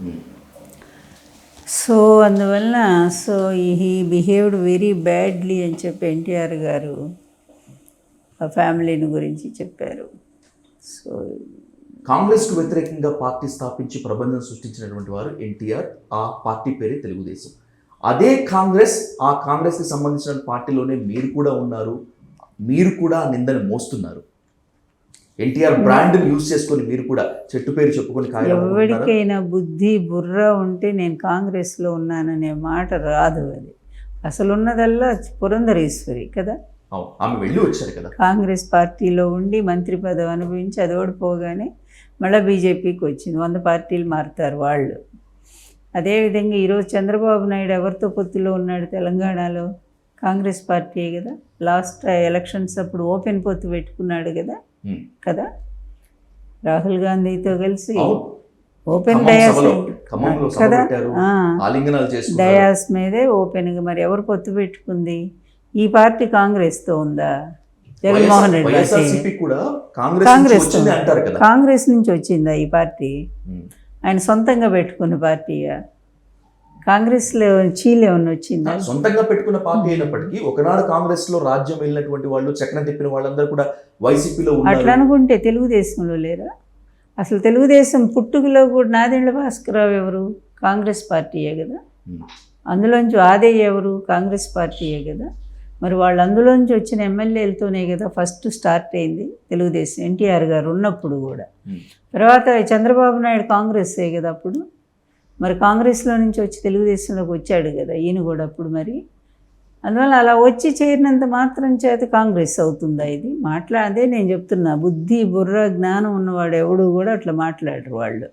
ఉమ్. So అందువలన so he behaved very badly అని చెప్పి ఎన్టీఆర్ గారు ఆ ఫ్యామిలీని గురించి చెప్పారు. సో కాంగ్రెస్కు వ్యతిరేకంగా పార్టీ స్థాపించి ప్రబంధం సృష్టించినటువంటి వారు ఎన్టీఆర్ ఆ పార్టీ పేరే తెలుగుదేశం. అదే కాంగ్రెస్ ఆ కాంగ్రెస్కి సంబంధించిన పార్టీలోనే మీరు కూడా ఉన్నారు మీరు కూడా నిందని మోస్తున్నారు. ఎన్టీఆర్ బ్రాండ్ యూజ్ చేసుకొని మీరు కూడా చెట్టు పేరు చెప్పుకొని? ఎవరికైనా బుద్ధి బుర్ర ఉంటే నేను కాంగ్రెస్లో ఉన్నాననే మాట రాదు అది. అసలు ఉన్నదల్లా పురంధరేశ్వరి కదా? ఆమె వెళ్ళి వచ్చారు కదా? కాంగ్రెస్ పార్టీలో ఉండి మంత్రి పదవి అనుభవించి అది ఓడిపోగానే మళ్ళీ బీజేపీకి వచ్చింది. వంద పార్టీలు మారుతారు వాళ్ళు. అదేవిధంగా ఈరోజు చంద్రబాబు నాయుడు ఎవరితో పొత్తులో ఉన్నాడు తెలంగాణలో? కాంగ్రెస్ పార్టీయే కదా? లాస్ట్ ఎలక్షన్స్ అప్పుడు ఓపెన్ పొత్తు పెట్టుకున్నాడు కదా. కదా? రాహుల్ గాంధీతో కలిసి ఓపెన్ డయాస్ కదా? డయాస్ మీదే ఓపెన్గా మరి ఎవరు పొత్తు పెట్టుకుంది? ఈ పార్టీ కాంగ్రెస్తో ఉందా? జగన్మోహన్ రెడ్డి కాంగ్రెస్ కాంగ్రెస్ నుంచి వచ్చిందా ఈ పార్టీ? ఉమ్. ఆయన సొంతంగా పెట్టుకున్న పార్టీయా? కాంగ్రెస్లో చీలు ఏమన్నా వచ్చిందా? సొంతంగా పెట్టుకున్న పార్టీ అయినప్పటికీ ఒకనాడు కాంగ్రెస్లో రాజ్యం వెళ్ళినటువంటి వాళ్ళు చక్రం తిప్పిన వాళ్ళందరూ కూడా వైసీపీలో అట్లా అనుకుంటే తెలుగుదేశంలో లేరా? అసలు తెలుగుదేశం పుట్టుకలో కూడా నాదెండ్ల భాస్కరరావు ఎవరు? కాంగ్రెస్ పార్టీయే కదా. అందులోంచి ఆదయ్య ఎవరు? కాంగ్రెస్ పార్టీయే కదా? మరి వాళ్ళు అందులోంచి వచ్చిన ఎమ్మెల్యేలతోనే కదా ఫస్ట్ స్టార్ట్ అయింది తెలుగుదేశం. ఎన్టీఆర్ గారు ఉన్నప్పుడు కూడా. తర్వాత చంద్రబాబు నాయుడు కాంగ్రెస్సే కదా అప్పుడు? మరి కాంగ్రెస్లో నుంచి వచ్చి తెలుగుదేశంలోకి వచ్చాడు కదా ఈయన కూడా అప్పుడు మరి. అందువల్ల అలా వచ్చి చేరినంత మాత్రం చేత కాంగ్రెస్ అవుతుందా ఇది? మాట్లాడే నేను చెప్తున్నా బుద్ధి బుర్ర జ్ఞానం ఉన్నవాడు ఎవడు కూడా అట్లా మాట్లాడరు వాళ్ళు.